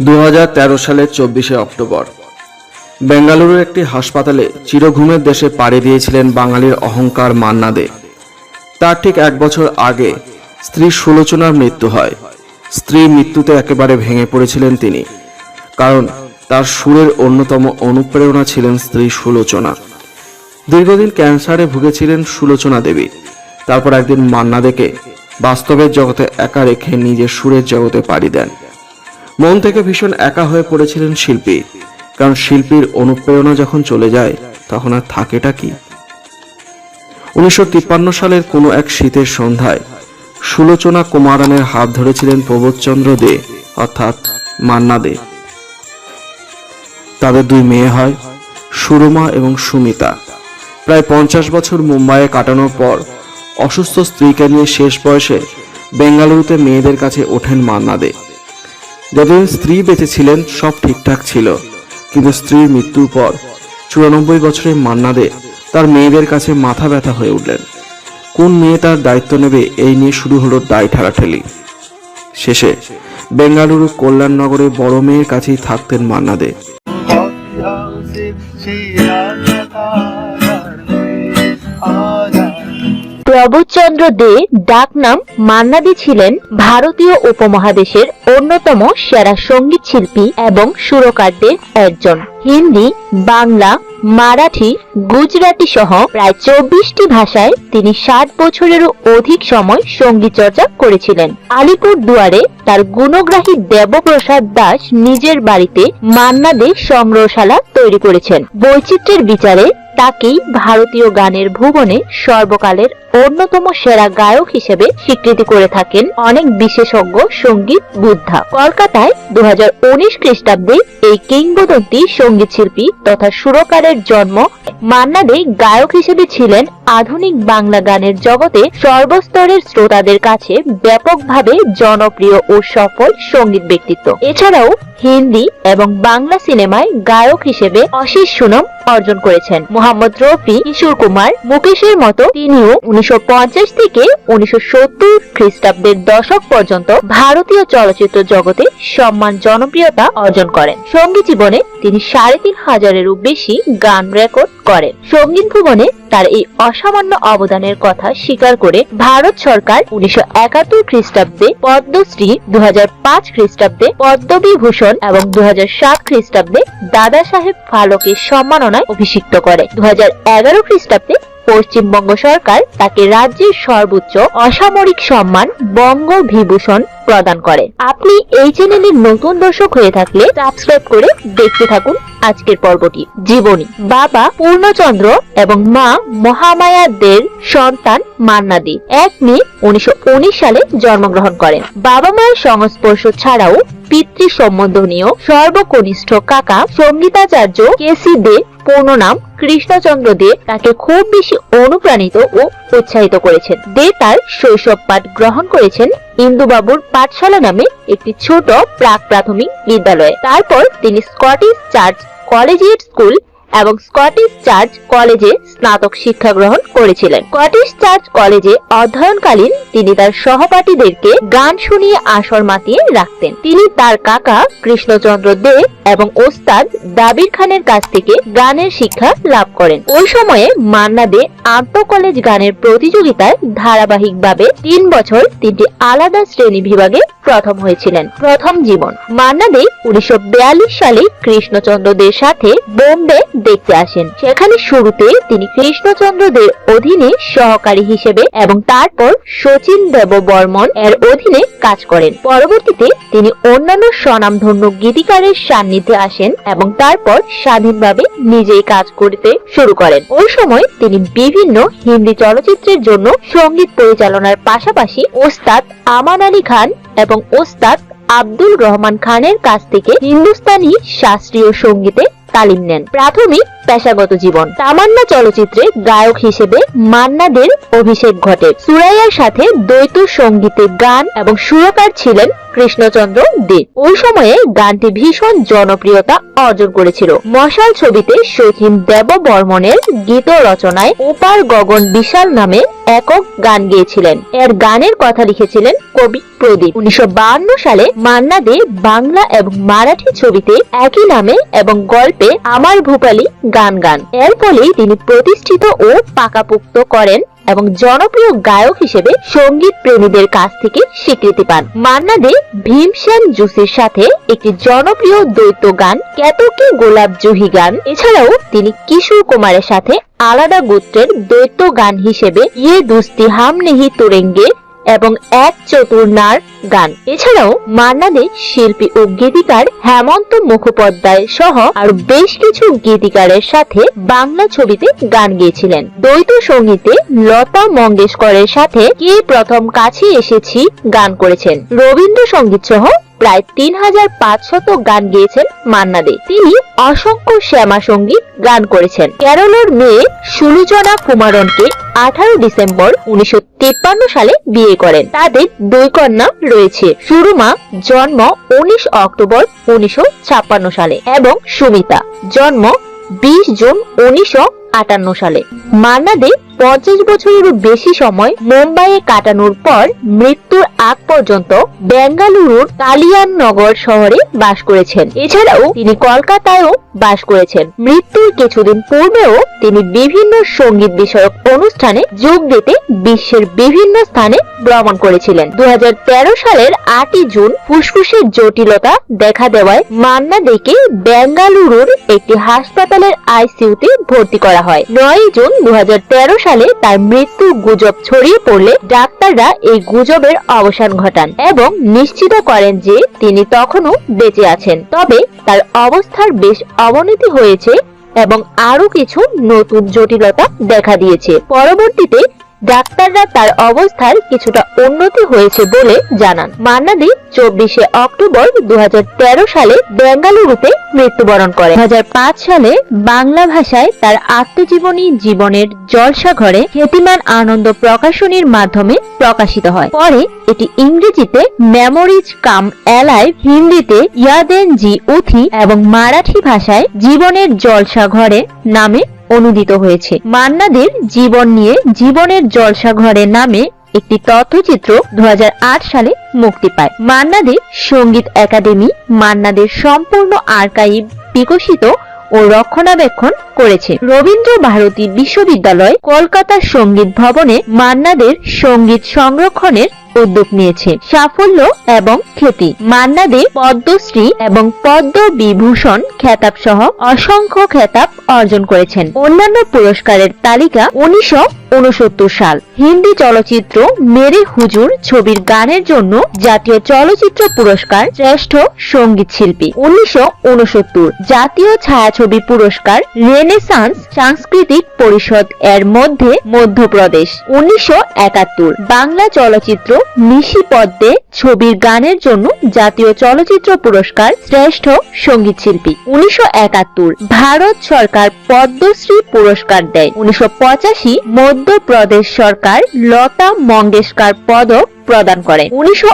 দু হাজার তেরো সালের চব্বিশে অক্টোবর। বেঙ্গালুরুর একটি হাসপাতালে চিরঘুমের দেশে পাড়ি দিয়েছিলেন বাঙালির অহংকার মান্না দে। তার ঠিক এক বছর আগে স্ত্রী সুলোচনার মৃত্যু হয়। স্ত্রীর মৃত্যুতে একেবারে ভেঙে পড়েছিলেন তিনি। কারণ তার সুরের অন্যতম অনুপ্রেরণা ছিলেন স্ত্রী সুলোচনা। দীর্ঘদিন ক্যান্সারে ভুগেছিলেন সুলোচনা দেবী। তারপর একদিন মান্না দেকে বাস্তবের জগতে একা রেখে নিজের সুরের জগতে পাড়ি দেন। মন থেকে ভীষণ একা হয়ে পড়েছিলেন শিল্পী। কারণ শিল্পীর অনুপ্রেরণা যখন চলে যায়, তখন আর থাকেটা কি? উনিশশো তিপ্পান্ন সালের কোনো এক শীতের সন্ধ্যায় সুলোচনা কুমারানের হাত ধরেছিলেন প্রবোধচন্দ্র দে, অর্থাৎ মান্না দে। তাদের দুই মেয়ে হয়, সুরমা এবং সুমিতা। প্রায় পঞ্চাশ বছর মুম্বাইয়ে কাটানোর পর অসুস্থ স্ত্রীকে নিয়ে শেষ বয়সে বেঙ্গালুরুতে মেয়েদের কাছে ওঠেন মান্না দে। যতদিন স্ত্রী বেঁচে ছিলেন, সব ঠিকঠাক ছিল। কিন্তু স্ত্রীর মৃত্যুর পর চুরানব্বই বছরের মান্না দে তার মেয়েদের কাছে মাথা ব্যথা হয়ে উঠলেন। কোন মেয়ে তার দায়িত্ব নেবে, এই নিয়ে শুরু হলো দায় ঠেলাঠেলি। শেষে বেঙ্গালুরু কল্যাণনগরে বড় মেয়ের কাছেই থাকতেন মান্না প্রবোধচন্দ্র দে ডাকনাম মান্নাদি ছিলেন ভারতীয় উপমহাদেশের অন্যতম সেরা সংগীত শিল্পী এবং সুরকারদের একজন। হিন্দি, বাংলা, মারাঠি, গুজরাটি সহ প্রায় চব্বিশটি ভাষায় তিনি ষাট বছরেরও অধিক সময় সংগীত চর্চা করেছিলেন। আলিপুর দুয়ারে তার গুণগ্রাহী দেবপ্রসাদ দাস নিজের বাড়িতে মান্না দে সংগ্রহশালা তৈরি করেছেন। বৈচিত্র্যের বিচারে তাকেই ভারতীয় গানের ভুবনে সর্বকালের অন্যতম সেরা গায়ক হিসেবে স্বীকৃতি করে থাকেন অনেক বিশেষজ্ঞ, সংগীত বুদ্ধা। কলকাতায় দু হাজার উনিশ খ্রিস্টাব্দে এই কিংবদন্তি সংগীত শিল্পী তথা সুরকারের জন্ম মান্না দে গায়ক হিসেবে ছিলেন আধুনিক বাংলা গানের জগতে সর্বস্তরের শ্রোতাদের কাছে ব্যাপকভাবে জনপ্রিয় ও সফল সংগীত ব্যক্তিত্ব। এছাড়াও হিন্দি এবং বাংলা সিনেমায় গায়ক হিসেবে অশেষ সুনাম অর্জন করেছেন। মোহাম্মদ রফি, কিশোর কুমার, মুকেশের মতো তিনিও উনিশশো পঞ্চাশ থেকে উনিশশো সত্তর খ্রিস্টাব্দের দশক পর্যন্ত ভারতীয় চলচ্চিত্র জগতে সম্মান জনপ্রিয়তা অর্জন করেন। সংগীত জীবনে তিনি সাড়ে তিন হাজারেরও বেশি গান রেকর্ড করেন। সংগীত ভুবনে তার এই অসামান্য অবদানের কথা স্বীকার করে ভারত সরকার উনিশশো একাত্তর খ্রিস্টাব্দে পদ্মশ্রী দু হাজার পাঁচ খ্রিস্টাব্দে পদ্মবিভূষণ এবং দু হাজার সাত খ্রিস্টাব্দে দাদা সাহেব ফালকের সম্মাননায় অভিষিক্ত করে। দু হাজার এগারো খ্রিস্টাব্দে পশ্চিমবঙ্গ সরকার তাকে রাজ্যের সর্বোচ্চ অসামরিক সম্মান বঙ্গ বিভূষণ প্রদান করে। আপনি এই চ্যানেলের নতুন দর্শক হয়ে থাকলে সাবস্ক্রাইব করে দেখতে থাকুন আজকের পর্বটি। জীবনী। বাবা পূর্ণচন্দ্র এবং মা মহামায়া দের সন্তান মান্নাদি। এক মে উনিশশো উনিশ সালে জন্মগ্রহণ করেন। বাবা মায়ের সংস্পর্শ ছাড়াও পিতৃ সম্বন্ধনীয় সর্বকনিষ্ঠ কাকা সঙ্গীতাচার্য কেসি দে পূর্ণ নাম কৃষ্ণচন্দ্র দে তাকে খুব বেশি অনুপ্রাণিত ও উৎসাহিত করেছেন। দে তার শৈশব পাঠ গ্রহণ করেছেন ইন্দুবাবুর পাঠশালা নামে একটি ছোট প্রাক প্রাথমিক বিদ্যালয়ে। তারপর তিনি স্কটিশ চার্চ কলেজিয়েট স্কুল এবং স্কটিশ চার্চ কলেজে স্নাতক শিক্ষা গ্রহণ করেছিলেন। স্কটিশ চার্চ কলেজে অধ্যয়নকালীন তিনি তার সহপাঠীদেরকে গান শুনিয়ে আসর মাতিয়ে রাখতেন। তিনি তার কাকা কৃষ্ণচন্দ্র দে এবং ওস্তাদ দাবির খানের কাছ থেকে গানের শিক্ষা লাভ করেন। ওই সময়ে মান্না দে আন্তঃ কলেজ গানের প্রতিযোগিতায় ধারাবাহিকভাবে তিন বছর তিনটি আলাদা শ্রেণি বিভাগে প্রথম হয়েছিলেন। প্রথম জীবন। মান্না দে উনিশশো সালে কৃষ্ণচন্দ্র দের সাথে বোম্বে দেখতে আসেন। সেখানে শুরুতে তিনি কৃষ্ণচন্দ্র দের অধীনে সহকারী হিসেবে এবং তারপর শচীন দেব বর্মন এর অধীনে কাজ করেন। পরবর্তীতে তিনি অন্যান্য স্বনামধন্য গীতিকারের সান্নিধ্যে আসেন এবং তারপর স্বাধীনভাবে নিজেই কাজ করতে শুরু করেন। ওই সময় তিনি বিভিন্ন হিন্দি চলচ্চিত্রের জন্য সংগীত পরিচালনার পাশাপাশি ওস্তাদ আমান আলী খান এবং ওস্তাদ আব্দুল রহমান খানের কাছ থেকে হিন্দুস্তানি শাস্ত্রীয় সঙ্গীতে তালিম নেন। প্রাথমিক পেশাগত জীবন। তামান্না চলচ্চিত্রে গায়ক হিসেবে মান্নাদের অভিষেক ঘটে। সুরাইয়ার সাথে দ্বৈত সঙ্গীতে গান এবং সুরকার ছিলেন কৃষ্ণচন্দ্র দে। ওই সময়ে গানটি ভীষণ জনপ্রিয়তা অর্জন করেছিল। মশাল ছবিতে শহীন দেব বর্মনের গীত রচনায় ওপার গগন বিশাল নামে একক গান গেয়েছিলেন। এর গানের কথা লিখেছিলেন কবি প্রদীপ। উনিশশো সালে মান্না দে বাংলা এবং মারাঠি ছবিতে একই নামে এবং গল্পে আমার ভূপালী গান গান। এর ফলেই তিনি প্রতিষ্ঠিত ও পাকাপুক্ত করেন এবং জনপ্রিয় গায়ক হিসেবে সংগীত প্রেমীদের কাছ থেকে স্বীকৃতি পান। মান্না দে ভীমসেন জুসের সাথে একটি জনপ্রিয় দ্বৈত গান, কেতকি গোলাপ জুহি গান। এছাড়াও তিনি কিশোর কুমারের সাথে আলাদা গোত্রের দ্বৈত গান হিসেবে ইয়ে দুস্তি হাম নেহি তোরেঙ্গে এবং এক চতুর্নার গান। এছাড়াও মান্না দে শিল্পী ও গীতিকার হেমন্ত মুখোপাধ্যায় সহ আর বেশ কিছু গীতিকারের সাথে বাংলা ছবিতে গান গেয়েছিলেন। দ্বৈত সঙ্গীতে লতা মঙ্গেশকরের সাথে কে প্রথম কাছে এসেছি গান করেছেন? রবীন্দ্রসঙ্গীত সহ প্রায় তিন হাজার পাঁচশত গান গেয়েছেন মান্না দে তিনি অসংখ্য শ্যামা সংগীত গান করেছেন। কেরলের মেয়ে সুলোচনা কুমারনকে আঠারো ডিসেম্বর উনিশশো সালে বিয়ে করেন। তাদের দুই কন্যা রয়েছে। সুরমা, জন্ম উনিশ অক্টোবর উনিশশো ছাপ্পান্ন সালে এবং সুমিতা, জন্ম বিশ জুন উনিশশো আটান্ন সালে। মান্না দে পঞ্চাশ বছরেরও বেশি সময় মুম্বাইয়ে কাটানোর পর মৃত্যুর আগ পর্যন্ত বেঙ্গালুরুর কালিয়াননগর শহরে বাস করেছেন। এছাড়াও তিনি কলকাতায়ও বাস করেছেন। মৃত্যুর কিছুদিন পূর্বেও তিনি বিভিন্ন সংগীত বিষয়ক অনুষ্ঠানে যোগ দিতে বিশ্বের বিভিন্ন স্থানে ভ্রমণ করেছিলেন। দু হাজার তেরো সালের আটই জুন ফুসফুসের জটিলতা দেখা দেওয়ায় মান্না দেকে বেঙ্গালুরুর একটি হাসপাতালের আইসিইউতে ভর্তি করা হয়। নয় জুন দু সালে তার মৃত্যুর গুজব ছড়িয়ে পড়লে ডাক্তাররা এই গুজবের অবসান ঘটান এবং নিশ্চিত করেন যে তিনি তখনও বেঁচে আছেন। তবে তার অবস্থার বেশ অবনতি হয়েছে এবং আরও কিছু নতুন জটিলতা দেখা দিয়েছে। পরবর্তীতে ডাক্তাররা তার অবস্থার কিছুটা উন্নতি হয়েছে বলে জানান। মান্না দে চব্বিশে অক্টোবর দু হাজার তেরো সালে বেঙ্গালুরুতে মৃত্যুবরণ করে। দু হাজার পাঁচ সালে বাংলা ভাষায় তার আত্মজীবনী জীবনের জলসা ঘরে খ্যাতিমান আনন্দ প্রকাশনীর মাধ্যমে প্রকাশিত হয়। পরে এটি ইংরেজিতে মেমোরিজ কাম অ্যালাইভ হিন্দিতে ইয়াদেন জি উথি এবং মারাঠি ভাষায় জীবনের জলসা ঘরে নামে অনুদিত হয়েছে। মান্নাদের জীবন নিয়ে জীবনের জলসা ঘরের নামে একটি তথ্যচিত্র দু হাজার আট সালে মুক্তি পায়। মান্নাদের সংগীত একাডেমি, মান্নাদের সম্পূর্ণ আর্কাইভ বিকশিত ও রক্ষণাবেক্ষণ করেছে রবীন্দ্র ভারতী বিশ্ববিদ্যালয় কলকাতা সংগীত ভবনে মান্নাদের সংগীত সংরক্ষণের উদ্যোগ নিয়েছে। সাফল্য এবং খ্যাতি। মান্না দে পদ্মশ্রী এবং পদ্ম বিভূষণ খেতাব সহ অসংখ্য খেতাব অর্জন করেছেন। অন্যান্য পুরস্কারের তালিকা উনিশশো উনসত্তর সাল। হিন্দি চলচ্চিত্র মেরে হুজুর ছবির গানের জন্য জাতীয় চলচ্চিত্র পুরস্কার শ্রেষ্ঠ সংগীত শিল্পী। উনিশশো উনসত্তর জাতীয় ছায়াছবি পুরস্কার রেনেসান্স সাংস্কৃতিক পরিষদ এর মধ্যে মধ্যপ্রদেশ, উনিশশো একাত্তর। বাংলা চলচ্চিত্র নিশি পদ্মে ছবির গানের জন্য জাতীয় চলচ্চিত্র পুরস্কার শ্রেষ্ঠ সংগীত শিল্পী উনিশশো একাত্তর। ভারত সরকার পদ্মশ্রী পুরস্কার দেয়, উনিশশো পঁচাশি। মধ্যপ্রদেশ সরকার লতা মঙ্গেশকর পদক প্রদান করেন। উনিশশো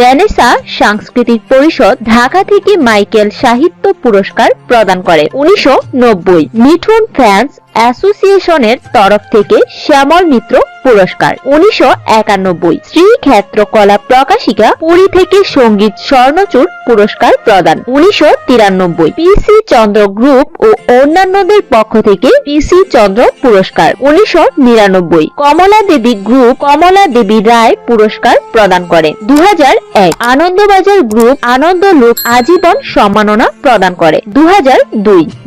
রেনেসা সাংস্কৃতিক পরিষদ ঢাকা থেকে মাইকেল সাহিত্য পুরস্কার প্রদান করে। উনিশশো নব্বই মিঠুন ফ্যান্স অ্যাসোসিয়েশনের তরফ থেকে শ্যামল মিত্র পুরস্কার উনিশশো একানব্বই। শ্রীক্ষেত্র কলা প্রকাশিকা পুরী থেকে সংগীত স্বর্ণচূড় পুরস্কার প্রদান উনিশশো তিরানব্বই। পিসি চন্দ্র গ্রুপ ও অন্যান্যদের পক্ষ থেকে পিসি চন্দ্র পুরস্কার উনিশশো নিরানব্বই। কমলা দেবী গ্রুপ কমলা দেবী রায় পুরস্কার প্রদান করে দু হাজার এক। আনন্দবাজার গ্রুপ আনন্দ লোক আজীবন সম্মাননা প্রদান করে দু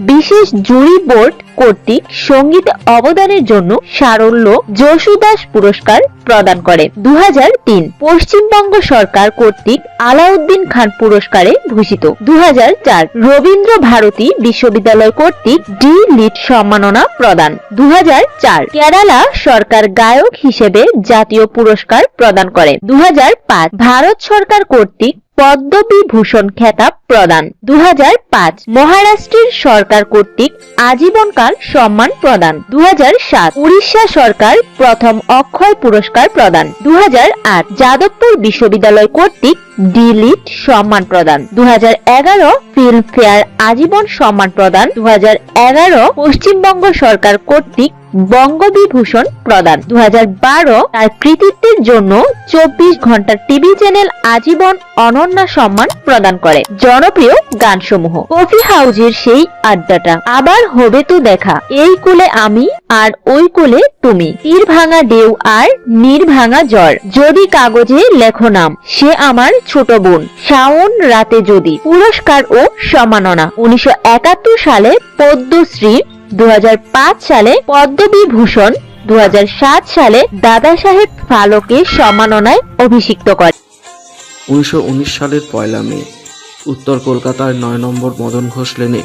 বিশেষ জুরি বোর্ড কর্তৃক সংগীত অবদানের জন্য সারল্য যশুদাস পুরস্কার প্রদান করে। দু হাজার তিন পশ্চিমবঙ্গ সরকার কর্তৃক আলাউদ্দিন খান পুরস্কারে ভূষিত। দু হাজার চার রবীন্দ্র ভারতী বিশ্ববিদ্যালয় কর্তৃক ডি লিট সম্মাননা প্রদান। দু হাজার চার কেরালা সরকার গায়ক হিসেবে জাতীয় পুরস্কার প্রদান করে। দু হাজার পাঁচ ভারত সরকার কর্তৃক পদ্মবিভূষণ খেতাব প্রদান। দু হাজার পাঁচ মহারাষ্ট্রের সরকার কর্তৃক আজীবনকাল সম্মান প্রদান। দু হাজার সাত উড়িষ্যা সরকার প্রথম অক্ষয় পুরস্কার প্রদান। দু হাজার আট যাদবপুর বিশ্ববিদ্যালয় কর্তৃক ডিলিট সম্মান প্রদান। দু হাজার এগারো ফিল্মফেয়ার আজীবন সম্মান প্রদান। দু হাজার এগারো পশ্চিমবঙ্গ সরকার কর্তৃক বঙ্গবিভূষণ প্রদান। দু হাজার বারো তার কৃতিত্বের জন্য চব্বিশ ঘণ্টা টিভি চ্যানেল আজীবন অনন্য সম্মান প্রদান করে। জনপ্রিয় গানসমূহ। কফি হাউজের সেই আড্ডাটা। আবার হবে তো দেখা। এই কোলে আমি আর ওই কোলে তুমি। তীর ভাঙা ঢেউ আর নীর ভাঙা জ্বর। যদি কাগজে লেখো নাম, সে আমার ছোট বোন। শাওন রাতে যদি। পুরস্কার ও সম্মাননা। উনিশশো একাত্তর সালে পদ্মশ্রী দু হাজার পাঁচ সালে পদ্মবিভূষণ দু সালে দাদা সাহেব ফালকে সম্মাননায় অভিষিক্ত করে উনিশশো সালের পয়লা মে, উত্তর কলকাতার নয় নম্বর মদন ঘোষ লেনে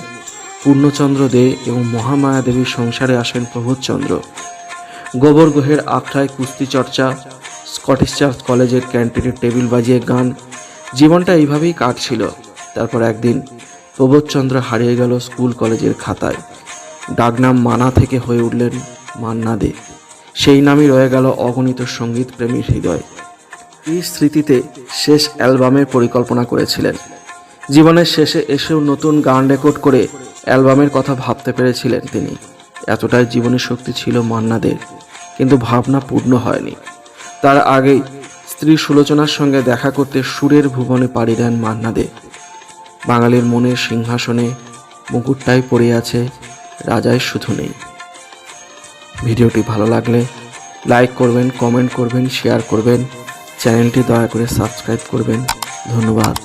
পূর্ণচন্দ্র দে এবং মহামায়া দেবীর সংসারে আসেন প্রবোধচন্দ্র গোবর গুহের আখড়ায় কুস্তি চর্চা, স্কটিশ চার্চ কলেজের ক্যান্টিনে টেবিল বাজিয়ে গান, জীবনটা এইভাবেই কাটছিল। তারপর একদিন প্রবোধচন্দ্র হারিয়ে গেল স্কুল কলেজের খাতায়। ডাকনাম মানা থেকে হয়ে উঠলেন মান্না দে সেই নামই রয়ে গেল অগণিত সংগীত প্রেমীর হৃদয়। এই স্মৃতিতে শেষ অ্যালবামের পরিকল্পনা করেছিলেন। জীবনের শেষে এসেও নতুন গান রেকর্ড করে অ্যালবামের কথা ভাবতে পেরেছিলেন তিনি। এতটাই জীবনের শক্তি ছিল মান্নাদের, কিন্তু ভাবনা পূর্ণ হয়নি। তার আগেই স্ত্রী সুলোচনার সঙ্গে দেখা করতে সুরের ভুবনে পাড়ি দেন মান্নাদে। বাঙালির মনের সিংহাসনে মুকুটটাই পড়ে আছে রাজাই শুধু নেই। ভিডিওটি ভালো লাগলে লাইক করবেন কমেন্ট করবেন শেয়ার করবেন। চ্যানেলটি দয়া করে সাবস্ক্রাইব করবেন। ধন্যবাদ।